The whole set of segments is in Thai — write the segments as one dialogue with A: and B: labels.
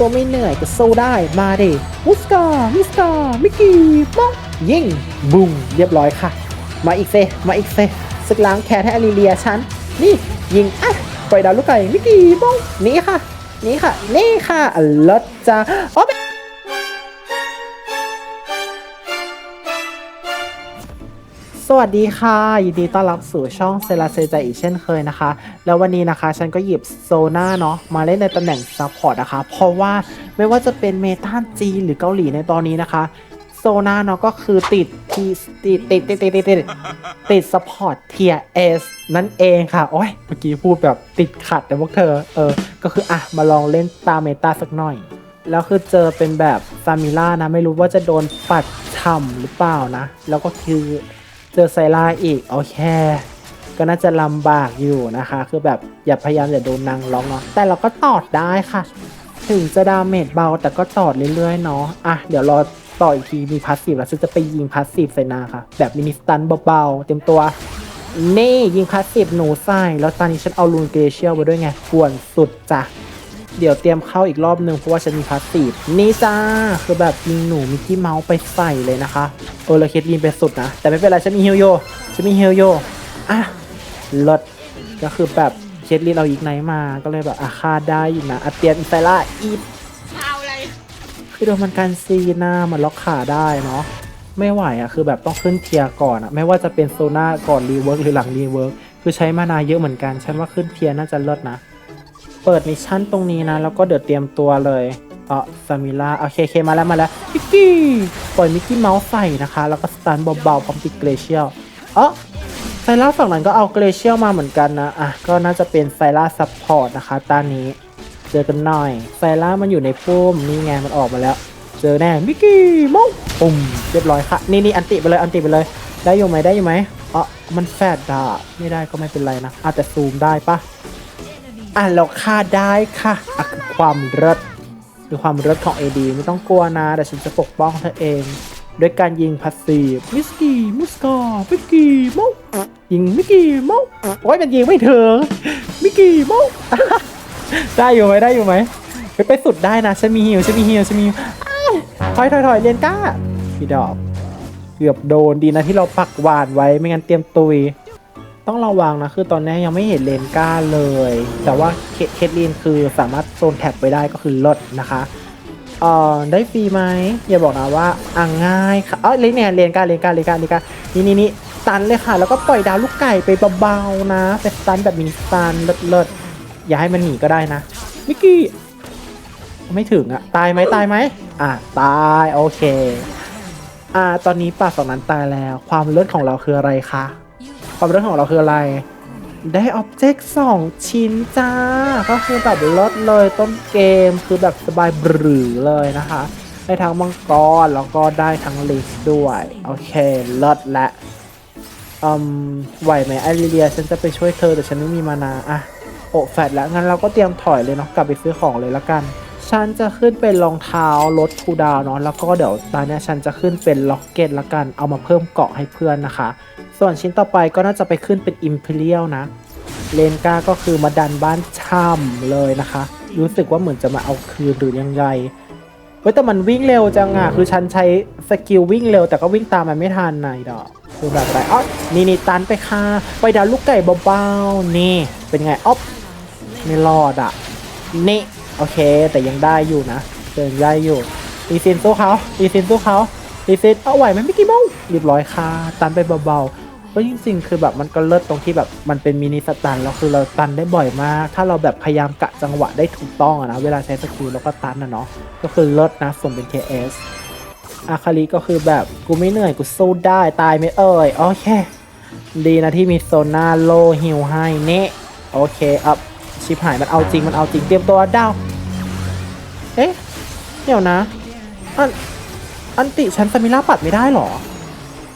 A: ัวไม่เหนื่อยก็สู้ได้มาดิมุสกามุสกามิกกี้ป๊อกยิงบุ้มเรียบร้อยค่ะ มาอีกเซมาอีกเซสึกล้างแค้นให้อลิเลียฉันนี่ยิงอะปล่อยดาวลูกไก่มิกกี้ป๊อกนี่ค่ะ นี่ค่ะ นี่ค่ะอลดจ้าโอ้ วัสดีค่ะ ยินดีต้อนรับสู่ช่องเซราเซใจอีกเช่นเคยนะคะ แล้ววันนี้นะคะ ฉันก็หยิบโซน่าเนาะมาเล่นในตำแหน่งซัพพอร์ตนะคะ เพราะว่าไม่ว่าจะเป็นเมตาจีนหรือเกาหลีในตอนนี้นะคะโซน่าเนาะก็คือติดที่ติดติดติดติดติดติดติดซัพพอร์ตเทียเอสนั่นเองค่ะ โอ้ยเมื่อกี้พูดแบบติดขัดแต่พวกเธอเออ ก็คืออะมาลองเล่นตามเมตาสักหน่อย แล้วคือเจอเป็นแบบซามิล่านะ ไม่รู้ว่าจะโดนปัดช่ำหรือเปล่านะ แล้วก็คือ เจอไซล่าอีกโอเค ก็น่าจะลำบากอยู่นะคะ คือแบบอย่าพยายามอย่าโดนนางร้องเนาะแต่เราก็ตอดได้ค่ะ ถึงจะดาเมจเบาแต่ก็ตอดเรื่อยๆเนาะอะเดี๋ยวรอต่ออีกทีมีพาสซีฟแล้วฉันจะไปยิงพาสซีฟใส่นาค่ะ แบบมินิสตันเบาๆเต็มตัวนี่ยิงพาสซีฟหนูใส่แล้วตอนนี้ฉันเอาลูนเกเชียลมาด้วยไงกวนสุดจ้ะ เดี๋ยวเตรียมเข้าอีกรอบหนึ่งเพราะว่าฉันมีพาสซีฟนี่จ้าคือแบบยิงหนูมิกกี้เมาส์ไปใส่เลยนะคะโอเลเคสยิงไปสุดนะ แต่ไม่เป็นไรฉันมีฮิลโยฉันมีฮิลโยอะลดก็คือแบบเคสลินเอาอีกไหนมาก็เลยแบบอาคาได้อยู่นะอาเตียนอิไซล่าอีฟ
B: เอาอะไร
A: คือโดนมันการซีหน้ามันล็อกขาได้เนาะไม่ไหวอะคือแบบต้องขึ้นเทียร์ก่อนอะไม่ว่าจะเป็นโซน่าก่อนรีเวิร์กหรือหลังรีเวิร์กคือใช้มานาเยอะเหมือนกัน ฉันว่าขึ้นเทียร์น่าจะเลิศนะ เปิดมิชชั่นตรงนี้นะ แล้วก็เดี๋ยวเตรียมตัวเลยเออซามิล่าโอเคเคมาแล้วมาแล้วมิกกี้ปล่อยมิกกี้เมาส์ใส่นะคะ แล้วก็สตันเบาๆพร้อมติดเกรเชียลเออไซล่าฝั่งนั้นก็เอาเกรเชียลมาเหมือนกันนะ อะ ก็น่าจะเป็นไซล่าซัพพอร์ตนะคะตอนนี้ เจอกันหน่อย ไซล่ามันอยู่ในพุ่มนี่ไงมันออกมาแล้ว เจอแน่มิกกี้เมาส์ปุ่มเรียบร้อยค่ะ นี่นี่อันติไปเลยอันติไปเลย ได้อยู่ไหมได้อยู่ไหมอ๋อมันแฟดดาไม่ได้ก็ไม่เป็นไรนะอาจจะซูมได้ปะ อะเราฆ่าได้ค่ะอะคือความเลิศคือความเลิศของ AD ไม่ต้องกลัวนะแต่ฉันจะปกป้องเธอเองด้วยการยิงพาสซีมิสกี้มุสกามิกกี้เมายิงมิกกี้เมาโอ้ยมันยิงไม่ถึงมิกกี้เมาได้อยู่ไหมได้อยู่ไหมไปไปสุดได้นะฉันมีฮิวฉันมีฮิวฉันมีถอยถอยถอยเรียนก้าพี่ดอก เกือบโดนดีนะที่เราปักหวานไว้ไม่งั้นเตรียมตุย ต้องระวังนะ คือตอนนี้ยังไม่เห็นเลนก้าเลย แต่ว่าเคทลีนคือสามารถโซนแท็บไปได้ก็คือลดนะคะเอ่อได้ฟรีไหมอย่าบอกนะว่าอ่าง่ายค่ะเอ้ยเลนเนี่ยเลนก้าเลนก้าเลนก้าเลนก้านี่นี่นี่ตันเลยค่ะ แล้วก็ปล่อยดาวลูกไก่ไปเบาๆนะไปสตันแบบมินิตันเลิศเลิศอย่าให้มันหนีก็ได้นะมิกกี้ไม่ถึงอะตายไหมตายไหมอะตายโอเคอ่าตอนนี้ป่าสองนั้นตายแล้ว ความเลิศของเราคืออะไรคะ ความเรื่องของเราคืออะไร ได้อ็อบเจกต์สองชิ้นจ้า ก็คือแบบลดเลยต้นเกมคือแบบสบายบรือเลยนะคะ ได้ทั้งมังกรแล้วก็ได้ทั้งลิสด้วย โอเคลดและอืมไหวไหมไอริเลียฉันจะไปช่วยเธอแต่ฉันไม่มีมานาอะโอแฟดแล้วงั้นเราก็เตรียมถอยเลยเนาะกลับไปซื้อของเลยละกัน ฉันจะขึ้นเป็นรองเท้าลดคูดาวเนาะแล้วก็เดี๋ยวตอนเนี้ยฉันจะขึ้นเป็นล็อกเก็ตละกันเอามาเพิ่มเกาะให้เพื่อนนะคะ ส่วนชิ้นต่อไปก็น่าจะไปขึ้นเป็น Imperial นะเลนกาก็คือมาดันบ้านช่ำเลยนะคะ รู้สึกว่าเหมือนจะมาเอาคืนหรือยังไงเว้แต่มันวิ่งเร็วจังอะคือฉันใช้สกิลวิ่งเร็วแต่ก็วิ่งตามมันไม่ทันนายดอกคือแบบอะไรอ๋อนี่นี่ตันไปค่ะ ไปดาวลูกไก่เบาๆนี่ เป็นไงอ๊อฟไม่รอดอะนี่ โอเค แต่ยังได้อยู่นะเดินได้อยู่รีซินสู้เขารีซินสู้เขารีซินเอาไหวไหมไม่กี่โมงเรียบร้อยค่ะตันไปเบาๆก็จริงๆคือแบบมันก็เลิศตรงที่แบบมันเป็นมินิสตันแล้วคือเราตันได้บ่อยมาก ถ้าเราแบบพยายามกะจังหวะได้ถูกต้องอะนะเวลาใช้สกิลแล้วก็ตันนะเนาะก็คือเลิศนะส่งเป็น KS อาคาริก็คือแบบกูไม่เหนื่อยกูสู้ได้ตายไม่เอ่ยโอเค ดีนะที่มีโซน่าโลฮิลให้เน่โอเคอัพ ชิบหายมันเอาจริงมันเอาจริงเตรียมตัวดาว เอ๊ะ เดี๋ยวนะ อัน อันติฉันสมิล่าปัดไม่ได้หรอ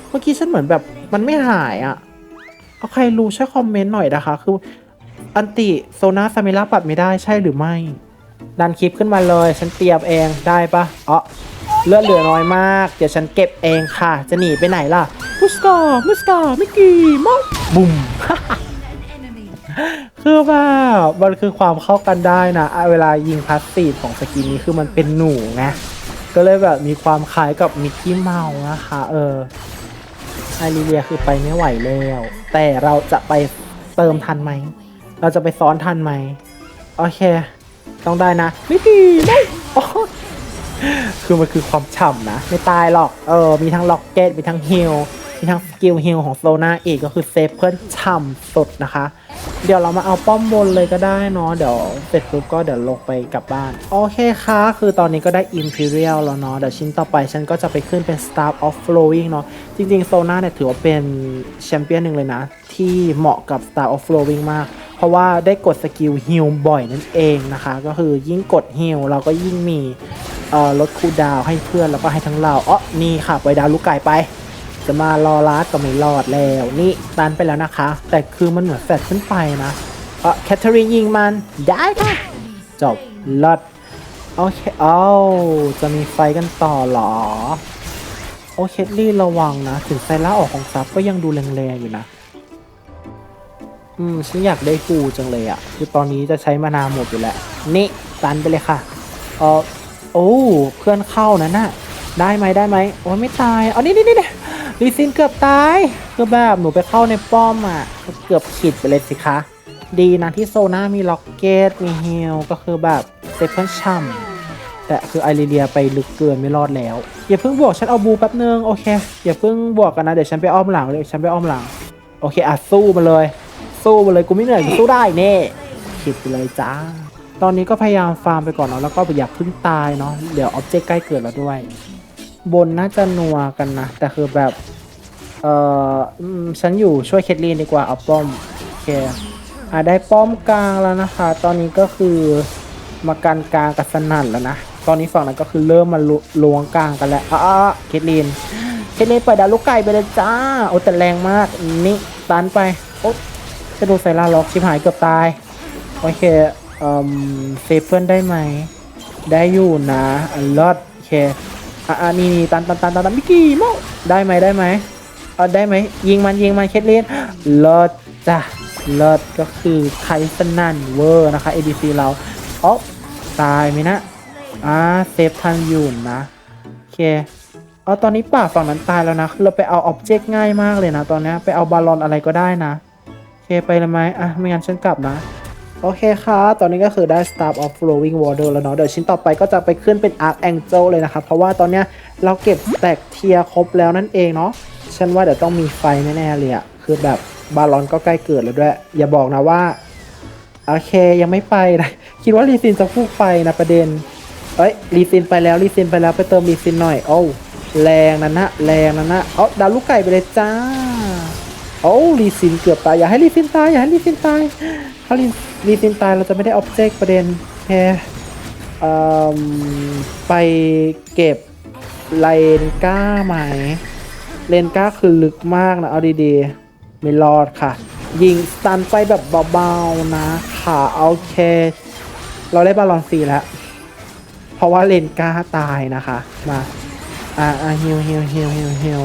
A: เมื่อกี้ฉันเหมือนแบบมันไม่หายอะ่ะเอาใครรู้ช่วยคอมเมนต์หน่อยนะคะ คือ อันติโซนาสมิล่าปัดไม่ได้ใช่หรือไม่ ดันคลิปขึ้นมาเลย ฉันเตรียมเองได้ปะอ๋อเลือดเหลือน้อยมาก เดี๋ยวฉันเก็บเองค่ะ จะหนีไปไหนล่ะมุสกามุสกามิกกี้มอบุม คือแบบมันคือความเข้ากันได้นะเวลายิงพลาสซีฟของสกินนี้คือมันเป็นหนูไงก็เลยแบบมีความคล้ายกับมิกกี้เมาส์นะคะ เออไอรีเลียคือไปไม่ไหวแล้ว แต่เราจะไปเติมทันไหม เราจะไปซ้อนทันไหม โอเค ต้องได้นะไม่ดีไม่คือมันคือความฉ่ำนะ ไม่ตายหรอก เออ มีทั้งล็อกเก็ตมีทั้งฮิลมีทั้งสกิลฮิลของโซนาเอกก็คือเซฟเพื่อนฉ่ำสุดนะคะ เดี๋ยวเรามาเอาป้อมบนเลยก็ได้เนาะเดี๋ยวเสร็จปุ๊บก็เดี๋ยวลงไปกลับบ้าน โอเคค่ะ คือตอนนี้ก็ได้ Imperial แล้วเนาะเดี๋ยวชิ้นต่อไปฉันก็จะไปขึ้นเป็น Star of Flowing เนาะจริงๆโซนาเนี่ยถือว่าเป็นแชมเปี้ยนหนึ่งเลยนะ ที่เหมาะกับ Star of Flowing มาก เพราะว่าได้กดสกิลฮิลบ่อยนั่นเองนะคะ ก็คือยิ่งกดฮิลเราก็ยิ่งมีลดคูดาวให้เพื่อนแล้วก็ให้ทั้งเราอ๋อนี่ค่ะไปดาวลูกไก่ไป จะมารอลัดก็ไม่รอดแล้วนี่ตันไปแล้วนะคะ แต่คือมันเหมือนแฟดขึ้นไปนะเออแคทเธอรีนยิงมันได้ค่ะจบลอดโอเคเอ้าจะมีไฟกันต่อเหรอ โอเคลี่ระวังนะ ถึงไซล่าออกของซับก็ยังดูแรงๆอยู่นะ อืม ฉันอยากได้กูจังเลยอะ่ะ คือตอนนี้จะใช้มานาหมดอยู่แล้วนี่ตันไปเลยค่ะเออโอ้เพื่อนเข้านะน่ะได้ไหมได้ไหมโอ้ไม่ตายเอานี่นี่นี่ ลีซินเกือบตายคือแบบหนูไปเข้าในป้อมอะ เกือบขิดไปเลยสิคะ ดีนะที่โซน่ามีล็อกเก็ตมีเฮลก็คือแบบเซฟเพื่อนช่ำแต่คือไอรีเลียไปลึกเกินไม่รอดแล้ว อย่าเพิ่งบวกฉันเอาบูแป๊บนึงโอเคอย่าเพิ่งบวกกันนะเดี๋ยวฉันไปอ้อมหลังเลยฉันไปอ้อมหลัง โอเคอะสู้มาเลย สู้มาเลยกูไม่เหนื่อยกูสู้ได้เน่ขิดไปเลยจ้าตอนนี้ก็พยายามฟาร์มไปก่อนเนาะแล้วก็อย่าเพิ่งตายเนาะเดี๋ยวออบเจกต์ใกล้เกิดแล้วด้วย บนน่าจะนัวกันนะ แต่คือแบบ เอออืมฉันอยู่ช่วยเคทลีนดีกว่าเอาป้อม โอเค อะได้ป้อมกลางแล้วนะคะ ตอนนี้ก็คือมากันกลางกับสนั่นแล้วนะ ตอนนี้ฝั่งนั้นก็คือเริ่มมาล้วงกลางกันแล้ว อะเคทลีนเคทลีนเปิดดาวลูกไก่ไปเลยจ้า โอ้แต่แรงมาก นี่ตันไป โอ๊ะจะโดนไซล่าล็อกชิบหายเกือบตาย โอเคเอ่อเซฟเพื่อนได้ไหม ได้อยู่นะอันลอดโอเค อะอะนี่นี่ตันตันตันตันตันมิกกี้โมได้ไหมได้ไหมเอาได้ไหมยิงมันยิงมันเคทเลนเลิศจ้ะเลิศก็คือไคสนันเวอร์นะคะ ADC เราอ๋อตายไหมนะอ่าเซฟทันอยู่นะโอเคเอาตอนนี้ป่าฝั่งนั้นตายแล้วนะเราไปเอาอ็อบเจกต์ง่ายมากเลยนะ ตอนนี้ไปเอาบาลอนอะไรก็ได้นะโอเคไปเลยไหมอะไม่งั้นฉันกลับนะ โอเคค่ะ ตอนนี้ก็คือได้ Star of Flowing Water แล้วเนาะ เดี๋ยวชิ้นต่อไปก็จะไปขึ้นเป็น Arc Angel เลยนะครับ เพราะว่าตอนเนี้ยเราเก็บแตกเทียครบแล้วนั่นเองเนาะ ฉันว่าเดี๋ยวต้องมีไฟแน่ๆเลยอะคือแบบบาลอนก็ใกล้เกิดแล้วด้วย อย่าบอกนะว่า โอเคยังไม่ไปนะ คิดว่ารีซินจะพุ่งไปนะประเด็น เอ้ยรีซินไปแล้วรีซินไปแล้วไปเติมรีซินหน่อย โอ้แรงนั่นนะแรงนั่นนะเอาดาวลูกไก่ไปเลยจ้า โอ้รีซินเกือบตายอย่าให้รีซินตายอย่าให้รีซินตายถ้ารีรีซินตายเราจะไม่ได้ออบเจกต์ประเด็นแค่ไปเก็บเลนก้าไหมเลนก้าคือลึกมากนะเอาดีๆไม่รอดค่ะ ยิงสตันไปแบบเบาๆนะขาโอเค เราได้บาลอนซีแล้ว เพราะว่าเลนก้าตายนะคะ มา อ่าอ่าฮิวฮิวฮิวฮิวฮิว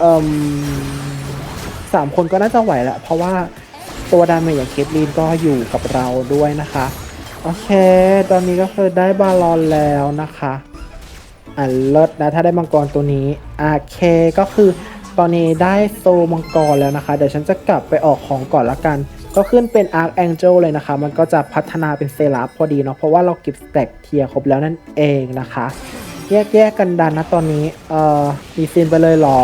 A: เอ่ม สามคนก็น่าจะไหวแหละเพราะว่าตัวดาเมจอย่างเคทลีนก็อยู่กับเราด้วยนะคะ โอเค ตอนนี้ก็คือได้บาลอนแล้วนะคะอะเลิศนะถ้าได้มังกรตัวนี้อเคก็คือตอนนี้ได้โซมังกรแล้วนะคะ เดี๋ยวฉันจะกลับไปออกของก่อนละกัน ก็ขึ้นเป็น Archangel เลยนะคะ มันก็จะพัฒนาเป็นเซราฟพอดีเนาะเพราะว่าเราเก็บสแต็กเทียครบแล้วนั่นเองนะคะ แยกแยกกันดันนะตอนนี้เอ่อมีซีนไปเลยหรอ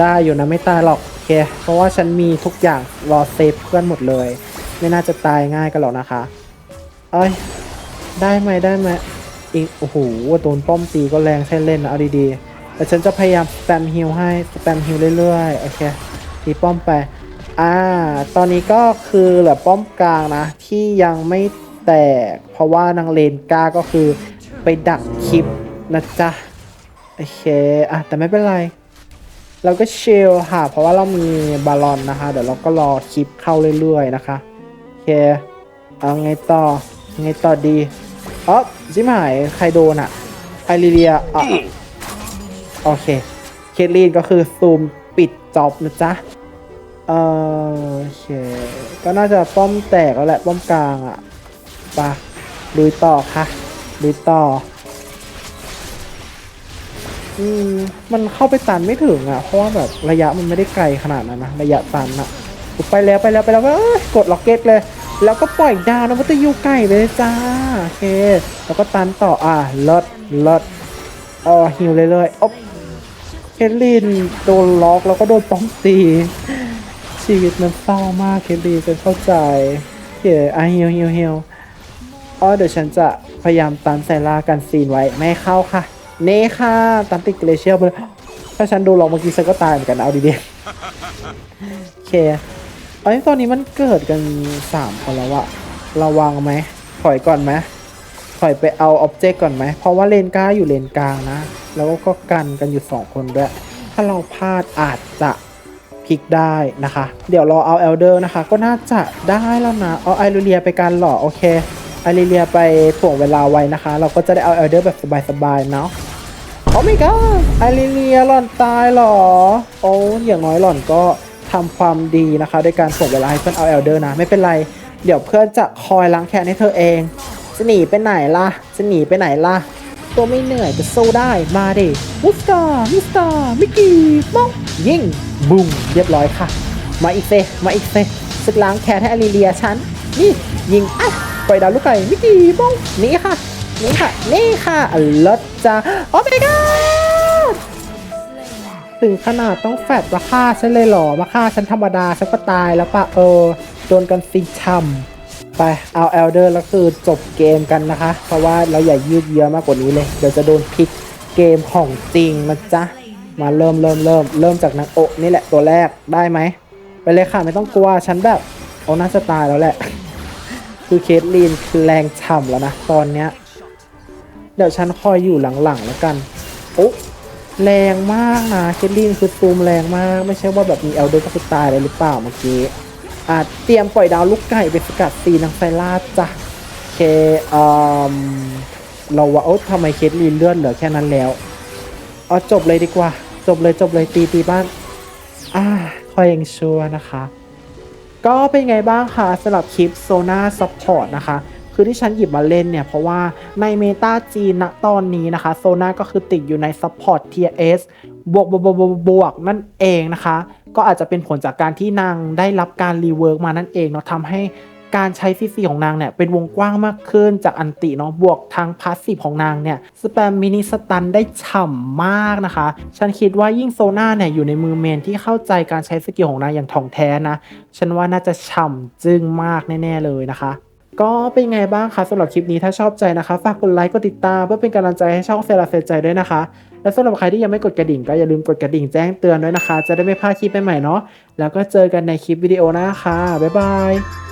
A: ได้อยู่นะไม่ตายหรอก เค เพราะว่าฉันมีทุกอย่างรอเซฟเพื่อนหมดเลย ไม่น่าจะตายง่ายกันหรอกนะคะ เอ้ย ได้ไหมได้ไหมอีกโอ้โหโดนป้อมตีก็แรงใช่เล่นนะเอาดีๆ แต่ฉันจะพยายามสแปมฮิลให้สแปมฮิลเรื่อยๆ โอเค ตีป้อมไป อ่า ตอนนี้ก็คือเหลือป้อมกลางนะ ที่ยังไม่แตก เพราะว่านางเลนกาก็คือไปดักคลิปนะจ๊ะ โอเค อะ แต่ไม่เป็นไร เราก็เชลค่ะ เพราะว่าเรามีบาลอนนะคะ เดี๋ยวเราก็รอคลิปเข้าเรื่อยๆนะคะโอเคเอาไงต่อไงต่อดีอ๋อจิมหายใครโดนอะไอริเลียอะโอเค เคทลีนก็คือซูมปิดจ็อบนะจ๊ะเออโอเค ก็น่าจะป้อมแตกแล้วแหละป้อมกลางอะ่ะไปะลุยต่อค่ะลุยต่อ อืมมันเข้าไปตันไม่ถึงอะ่ะ เพราะว่าแบบระยะมันไม่ได้ไกลขนาดนั้นนะระยะตันอะ่ะไปแล้วไปแล้วไปแล้วเอ้ยกดล็อกเก็ตเลย แล้วก็ปล่อยดาวนะวัตยูไก่ไปเลยจ้าโอเค แล้วก็ตันต่ออะลดลดอ๋อฮิวเลยเลยๆอ๊อบเคทลินโดนล็อกแล้วก็โดนป้องตี ชีวิตมันเศร้ามากเคทลินจะเข้าใจโอเคอะฮิวฮิวฮิวอ๋อเดี๋ยวฉันจะพยายามตันไซล่ากันซีนไว้ไม่เข้าค่ะ เนค่ะตันติดเกรเชียลไปถ้าฉันโดนล็อกเมื่อกี้ฉันก็ตายเหมือนกันเอาดีๆโอเคไอ้ตอนนี้มันเกิดกันสามคนแล้วอะระวังไหมถอยก่อนไหมถอยไปเอาอ็อบเจกต์ก่อนไหมเพราะว่าเลนกล้าอยู่เลนกลางนะ แล้วก็กันกันอยู่สองคนด้วย ถ้าเราพลาดอาจจะพลิกได้นะคะ เดี๋ยวรอเอาเอลเดอร์นะคะ ก็น่าจะได้แล้วนะ เอาไอรูเลียไปการหล่อโอเคไอรูเลียไปถ่วงเวลาไว้นะคะ เราก็จะได้เอาเอลเดอร์แบบสบายๆเนาะ อ้ไม่ก็ไอริเลียหล่อนตายเหรอ โอ้อย่างน้อยหล่อนก็ทำความดีนะคะด้วยการส่งเวลาให้เพื่อนเอาเอลเดอร์นะ ไม่เป็นไร เดี๋ยวเพื่อนจะคอยล้างแค้นให้เธอเองจะหนีไปไหนล่ะจะหนีไปไหนล่ะ ตัวไม่เหนื่อยจะสู้ได้มาดิมิสเตอร์มิสเตอร์มิกกี้มองยิงบุ้งเรียบร้อยค่ะ มาอีกเซมาอีกเซศึกล้างแค้นให้อลิเลียฉันนี่ยิงอะปล่อยดาวลูกไก่มิกกี้มองนี่ค่ะ นี่ค่ะ นี่ค่ะอลดจ้าโอ้ my god ถึงขนาดต้องแฟดมาฆ่าฉันเลยเหรอ มาฆ่าฉันธรรมดา ฉันก็ตายแล้วปะเออ โดนกันซิช่ำไป เอาเอลเดอร์แล้วคือจบเกมกันนะคะ เพราะว่าเราอย่ายืดเยื้อมากกว่านี้เลย เดี๋ยวจะโดนพลิกเกมของจริงนะจ๊ะ มาเริ่มเริ่มเริ่มเริ่มจากนางโอนี่แหละตัวแรกได้ไหม ไปเลยค่ะไม่ต้องกลัวฉันแบบโอ้น่าจะตายแล้วแหละ คือเคทลีนคือแรงฉ่ำแล้วนะตอนเนี้ย เดี๋ยวฉันคอยอยู่หลังๆแล้วกันโอ้แรงมากนะเคทลีนคือตูมแรงมาก ไม่ใช่ว่าแบบมีเอลเดอร์ก็คือตายเลยหรือเปล่าเมื่อกี้อาจเตรียมปล่อยดาวลูกไก่ไปสกัดตีนางไซล่าจ้ะเคอืมเราว่าโอ้ทำไมเคทลีนเลื่อนเหลือแค่นั้นแล้วเอาจบเลยดีกว่า จบเลยจบเลยตีตีบ้านอ่าคอยยังชัวนะคะ ก็เป็นไงบ้างคะสำหรับคลิปโซน่าซัพพอร์ตนะคะ คือที่ฉันหยิบมาเล่นเนี่ย เพราะว่าในเมตาจีนณตอนนี้นะคะโซน่าก็คือติดอยู่ในซัพพอร์ต Tier S บวกบวกบวกบวกบวกนั่นเองนะคะ ก็อาจจะเป็นผลจากการที่นางได้รับการรีเวิร์กมานั่นเองเนาะทำให้การใช้ซีซีของนางเนี่ย เป็นวงกว้างมากขึ้นจากอันติเนาะบวกทางพาสซีฟของนางเนี่ยสแปมมินิสตันได้ฉ่ำมากนะคะ ฉันคิดว่ายิ่งโซน่าเนี่ย อยู่ในมือเมนที่เข้าใจการใช้สกิลของนางอย่างถ่องแท้นะ ฉันว่าน่าจะฉ่ำจึ้งมากแน่ ๆ เลยนะคะ ก็เป็นไงบ้างคะสำหรับคลิปนี้ถ้าชอบใจนะคะ ฝากกดไลค์กดติดตามเพื่อเป็นกำลังใจให้ช่องเซราเซใจด้วยนะคะ และสำหรับใครที่ยังไม่กดกระดิ่งก็อย่าลืมกดกระดิ่งแจ้งเตือนด้วยนะคะ จะได้ไม่พลาดคลิปใหม่ๆเนาะแล้วก็เจอกันในคลิปวิดีโอหน้าค่ะบ๊ายบาย